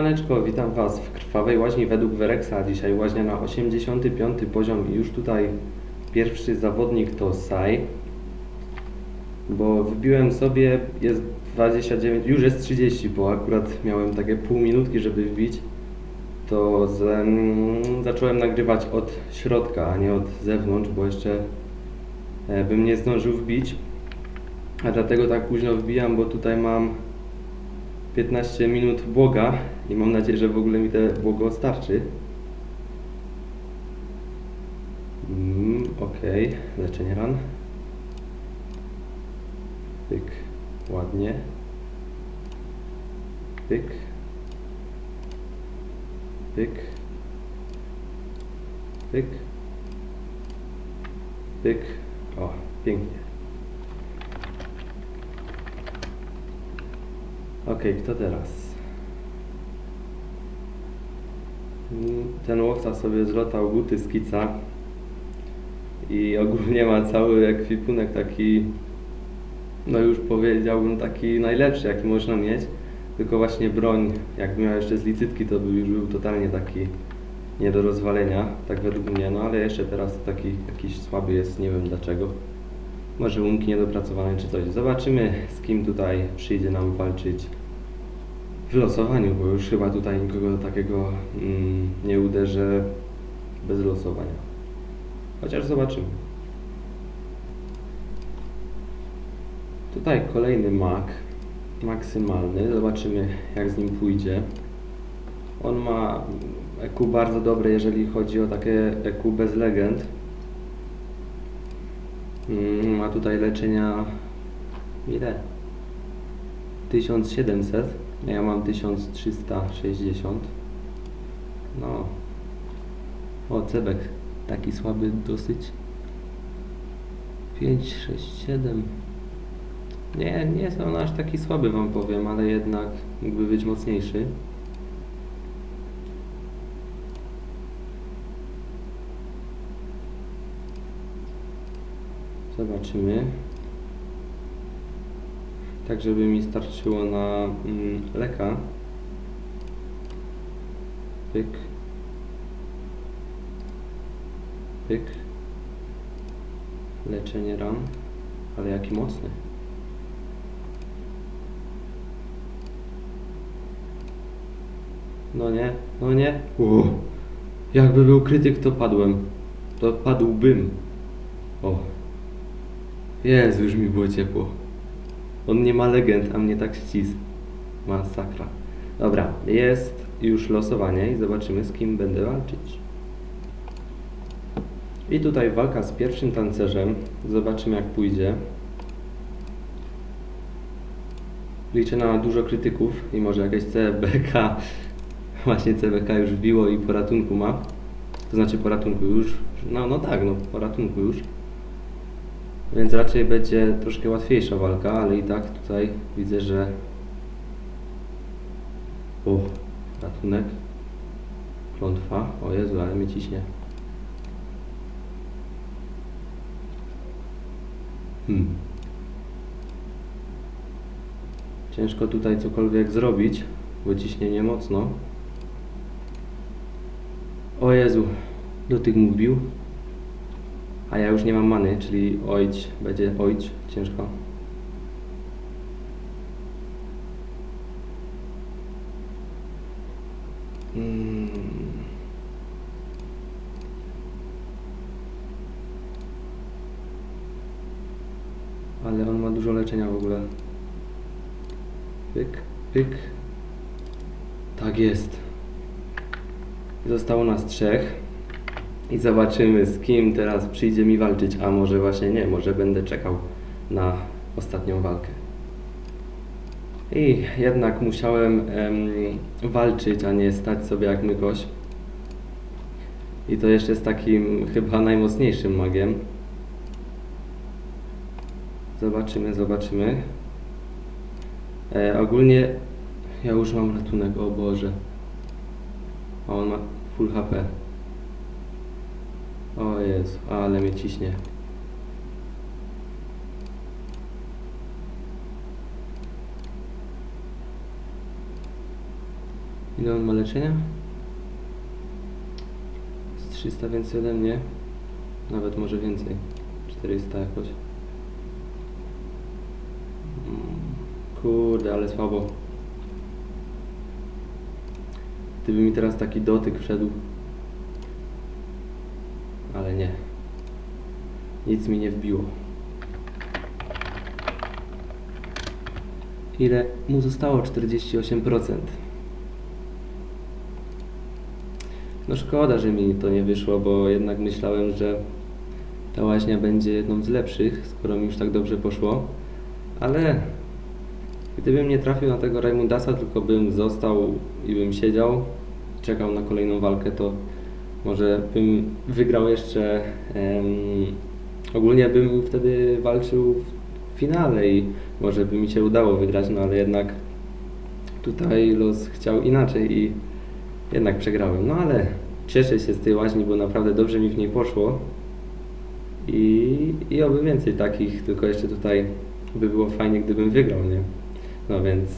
Siemaneczko, witam Was w krwawej łaźni według Wereksa. Dzisiaj łaźnia na 85 poziom i już tutaj pierwszy zawodnik to Sai. Bo wbiłem sobie, jest 29, już jest 30, bo akurat miałem takie pół minutki, żeby wbić. To z, zacząłem nagrywać od środka, a nie od zewnątrz, bo jeszcze e, bym nie zdążył wbić. A dlatego tak późno wbijam, bo tutaj mam 15 minut błoga i mam nadzieję, że w ogóle mi te błogo starczy. Mm, Okej, leczenie ran. Pyk, ładnie. Pyk. Pyk. Pyk. Pyk. O, pięknie. Okej, kto teraz? Mm, Ten łowca sobie zlotał buty z kica i ogólnie ma cały ekwipunek taki, no już powiedziałbym taki najlepszy jaki można mieć, tylko właśnie broń, jakby miał jeszcze z licytki to by już był totalnie taki nie do rozwalenia, tak według mnie, no ale jeszcze teraz taki jakiś słaby jest, nie wiem dlaczego. Może łumki niedopracowane czy coś. Zobaczymy z kim tutaj przyjdzie nam walczyć w losowaniu, bo już chyba tutaj nikogo takiego mm, nie uderzę bez losowania. Chociaż zobaczymy. Tutaj kolejny mak maksymalny. Zobaczymy jak z nim pójdzie. On ma EQ bardzo dobre, jeżeli chodzi o takie EQ bez legend. Mm, Ma tutaj leczenia ile? 1700. Ja mam 1360. No. O, cebek. Taki słaby dosyć. 5, 6, 7. Nie, nie jest on aż taki słaby wam powiem, ale jednak mógłby być mocniejszy. Zobaczymy. Tak, żeby mi starczyło na mm, leka. Pyk. Pyk. Leczenie ran. Ale jaki mocny. No nie, no nie. U. Jakby był krytyk, to padłem. To padłbym. O. Jezu, już mi było ciepło. On nie ma legend, a mnie tak ścisk. Masakra. Dobra, jest już losowanie i zobaczymy z kim będę walczyć. I tutaj walka z pierwszym tancerzem. Zobaczymy jak pójdzie. Liczę na dużo krytyków i może jakieś CBK. Właśnie CBK już wbiło i po ratunku ma. To znaczy po ratunku już. No, no tak, no po ratunku już. Więc raczej będzie troszkę łatwiejsza walka, ale i tak tutaj widzę, że. O, ratunek. Klątwa. O Jezu, ale mnie ciśnie. Hmm. Ciężko tutaj cokolwiek zrobić, bo ciśnienie mocno. O Jezu, dotyk mu wbił. A ja już nie mam many, czyli ojć, będzie ojć, ciężko. Mm. Ale on ma dużo leczenia w ogóle. Pyk, pyk. Tak jest. Zostało nas trzech. I zobaczymy z kim teraz przyjdzie mi walczyć, a może właśnie nie, może będę czekał na ostatnią walkę. I jednak musiałem em, walczyć, a nie stać sobie jak mykoś. I to jeszcze z takim chyba najmocniejszym magiem. Zobaczymy, zobaczymy. E, ogólnie ja już mam ratunek, o Boże. A on ma full HP. O Jezu, ale mnie ciśnie. Ile on ma leczenia? Z 300 więcej ode mnie. Nawet może więcej. 400 jakoś. Mm, Kurde, ale słabo. Gdyby mi teraz taki dotyk wszedł. Ale nie. Nic mi nie wbiło. Ile mu zostało? 48%. No szkoda, że mi to nie wyszło, bo jednak myślałem, że ta łaźnia będzie jedną z lepszych, skoro mi już tak dobrze poszło. Ale gdybym nie trafił na tego Raimundasa, tylko bym został i bym siedział, czekał na kolejną walkę, to może bym wygrał jeszcze. em, ogólnie bym wtedy walczył w finale i może by mi się udało wygrać, no ale jednak tutaj los chciał inaczej i jednak przegrałem. No ale cieszę się z tej łaźni, bo naprawdę dobrze mi w niej poszło. I, i oby więcej takich, tylko jeszcze tutaj by było fajnie, gdybym wygrał, nie? No więc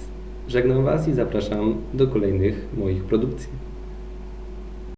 żegnam Was i zapraszam do kolejnych moich produkcji.